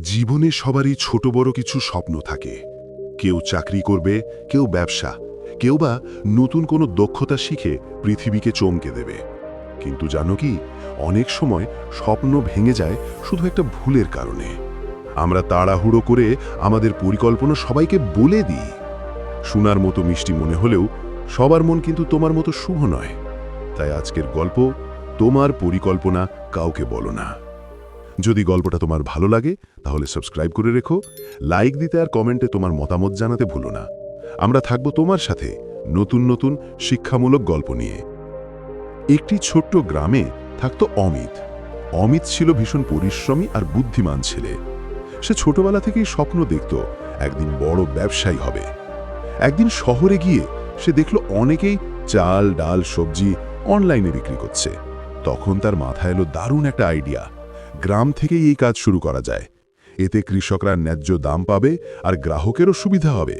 জীবনে সবারই ছোট বড় কিছু স্বপ্ন থাকে। কেউ চাকরি করবে, কেউ ব্যবসা, কেউ বা নতুন কোনো দক্ষতা শিখে পৃথিবীকে চমকে দেবে। কিন্তু জানো কি, অনেক সময় স্বপ্ন ভেঙে যায় শুধু একটা ভুলের কারণে। আমরা তাড়াহুড়ো করে আমাদের পরিকল্পনা সবাইকে বলে দিই। শোনার মতো মিষ্টি মনে হলেও সবার মন কিন্তু তোমার মতো শুভ নয়। তাই আজকের গল্প, তোমার পরিকল্পনা কাউকে বলো না। যদি গল্পটা তোমার ভালো লাগে, তাহলে সাবস্ক্রাইব করে রেখো, লাইক দিতে আর কমেন্টে তোমার মতামত জানাতে ভুলো না। আমরা থাকব তোমার সাথে নতুন নতুন শিক্ষামূলক গল্প নিয়ে। একটি ছোট্ট গ্রামে থাকতো অমিত। অমিত ছিল ভীষণ পরিশ্রমী আর বুদ্ধিমান ছেলে। সে ছোটবেলা থেকেই স্বপ্ন দেখত একদিন বড় ব্যবসায়ী হবে। একদিন শহরে গিয়ে সে দেখল অনেকেই চাল, ডাল, সবজি অনলাইনে বিক্রি করছে। তখন তার মাথায় এলো দারুণ একটা আইডিয়া। গ্রাম থেকেই এই কাজ শুরু করা যায়। এতে কৃষকরা ন্যায্য দাম পাবে আর গ্রাহকেরও সুবিধা হবে।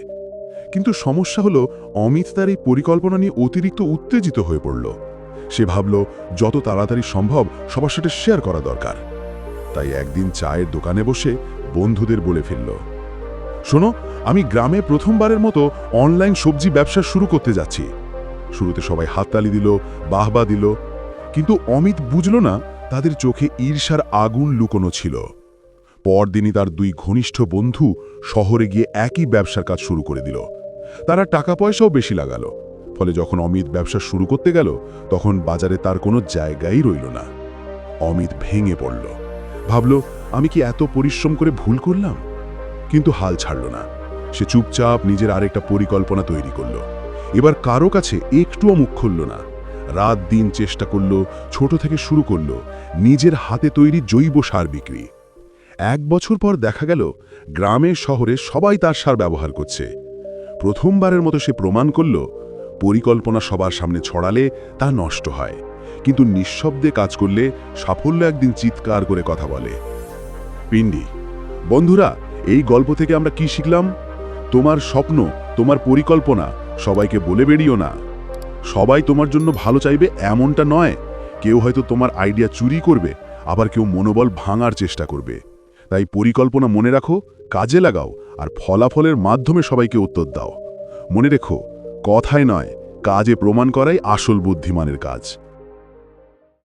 কিন্তু সমস্যা হলো, অমিত তার এই পরিকল্পনা নিয়ে অতিরিক্ত উত্তেজিত হয়ে পড়ল। সে ভাবল, যত তাড়াতাড়ি সম্ভব সবার সাথে শেয়ার করা দরকার। তাই একদিন চায়ের দোকানে বসে বন্ধুদের বলে ফেলল, শোনো, আমি গ্রামে প্রথমবারের মতো অনলাইন সবজি ব্যবসা শুরু করতে যাচ্ছি। শুরুতে সবাই হাততালি দিল, বাহবা দিল। কিন্তু অমিত বুঝল না তাদের চোখে ঈর্ষার আগুন লুকোনো ছিল। পরদিনই তার দুই ঘনিষ্ঠ বন্ধু শহরে গিয়ে একই ব্যবসার কাজ শুরু করে দিল। তারা টাকা পয়সাও বেশি লাগালো। ফলে যখন অমিত ব্যবসা শুরু করতে গেল, তখন বাজারে তার কোনো জায়গাই রইল না। অমিত ভেঙে পড়ল। ভাবল, আমি কি এত পরিশ্রম করে ভুল করলাম? কিন্তু হাল ছাড়ল না। সে চুপচাপ নিজের আরেকটা পরিকল্পনা তৈরি করল। এবার কারও কাছে একটুও মুখ খুলল না। রাত দিন চেষ্টা করল, ছোট থেকে শুরু করল, নিজের হাতে তৈরি জৈব সার বিক্রি। এক বছর পর দেখা গেল গ্রামে শহরে সবাই তার সার ব্যবহার করছে। প্রথমবারের মতো সে প্রমাণ করল, পরিকল্পনা সবার সামনে ছড়ালে তা নষ্ট হয়, কিন্তু নিঃশব্দে কাজ করলে সাফল্য একদিন চিৎকার করে কথা বলে। পিন্ডি, বন্ধুরা, এই গল্প থেকে আমরা কি শিখলাম? তোমার স্বপ্ন, তোমার পরিকল্পনা সবাইকে বলে বেরিও না। সবাই তোমার জন্য ভালো চাইবে এমনটা নয়। কেউ হয়তো তোমার আইডিয়া চুরি করবে, আবার কেউ মনোবল ভাঙার চেষ্টা করবে। তাই পরিকল্পনা মনে রাখো, কাজে লাগাও, আর ফলাফলের মাধ্যমে সবাইকে উত্তর দাও। মনে রেখো কথায় নয়, কাজে প্রমাণ করাই আসল বুদ্ধিমানের কাজ।